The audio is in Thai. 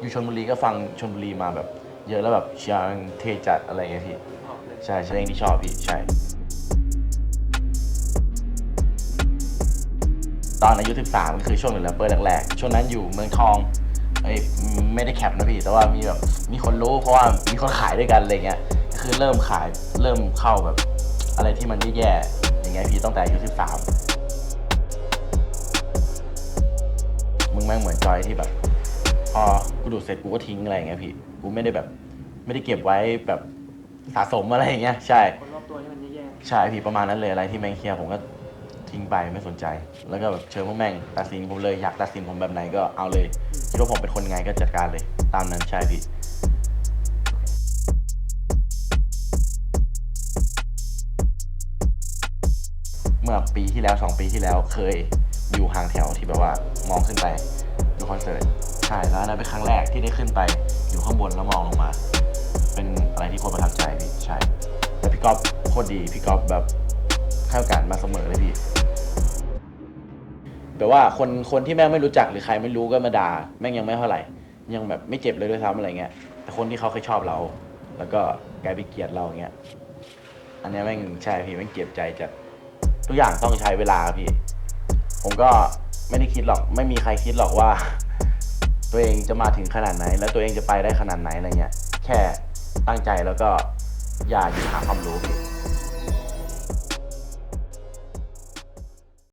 อยู่ชนบุรีก็ฟังชนบุรีมาแบบ เยอะแล้วแบบเชียร์มันเทจัดอะไรเงี้ยพี่ใช่ใช่เพลงที่ชอบพี่ใช่ ตอนอายุ 13 ก็คือช่วงเป็นแรปเปอร์แรกๆช่วงนั้นอยู่เมืองทองเอ้ยไม่ได้แคปนะพี่ แต่ว่ามีแบบมีคนรู้เพราะว่ามีคนขายด้วยกันอะไรเงี้ยก็คือเริ่มขายเริ่มเข้าแบบ อะไรที่มันแย่ๆอย่างเงี้ยพี่ตั้งแต่อายุ 13 มึงแม่งเหมือนจอยที่แบบ พอกูดูดเสร็จกูก็ทิ้งอะไรอย่างเงี้ยพี่ กูไม่ได้แบบไม่ได้เก็บไว้แบบสะสมอะไรอย่างเงี้ย ใช่ คนรอบตัวที่มันแย่ใช่พี่ประมาณนั้นเลยอะไรที่แม่งเคลียร์ผมก็ทิ้งไปไม่สนใจ แล้วก็แบบเชิญพวกแม่งตัดสินผมเลยอยากตัดสินผมแบบไหนก็เอาเลยคิดว่าผมเป็นคนไงก็จัดการเลย ตามนั้นใช่พี่เมื่อปีที่แล้วสองปีที่แล้วเคยอยู่ห่างแถวที่แบบว่ามองขึ้นไปดูคอนเสิร์ตใช่แล้วอันนั้นเป็นครั้งแรกที่ได้ขึ้นไปอยู่ข้างบนแล้วมองลงมา เป็นอะไรที่โคตรประทับใจพี่ใช่แต่พี่ก๊อฟโคตรดีพี่ก๊อฟแบบให้โอกาสมาเสมอเลยพี่แต่ว่าคนคนที่แม่งไม่รู้จักหรือใครไม่รู้ก็มาด่าแม่งยังไม่เท่าไหร่ ยังแบบไม่เจ็บเลยด้วยซ้ำอะไรเงี้ยแต่คนที่เขาเคยชอบเรา แล้วก็กลายไปเกลียดเราอย่างเงี้ยอันนี้แม่งใช่พี่แม่งเจ็บใจจัดทุกอย่างต้องใช้เวลาพี่ ผมก็ไม่ได้คิดหรอก ไม่มีใครคิดหรอกว่า ตัวเองจะมาถึงขนาดไหน แล้วตัวเองจะไปได้ขนาดไหนอะไรเงี้ยแค่ตั้งใจแล้วก็อย่าหยุดหาความรู้พี่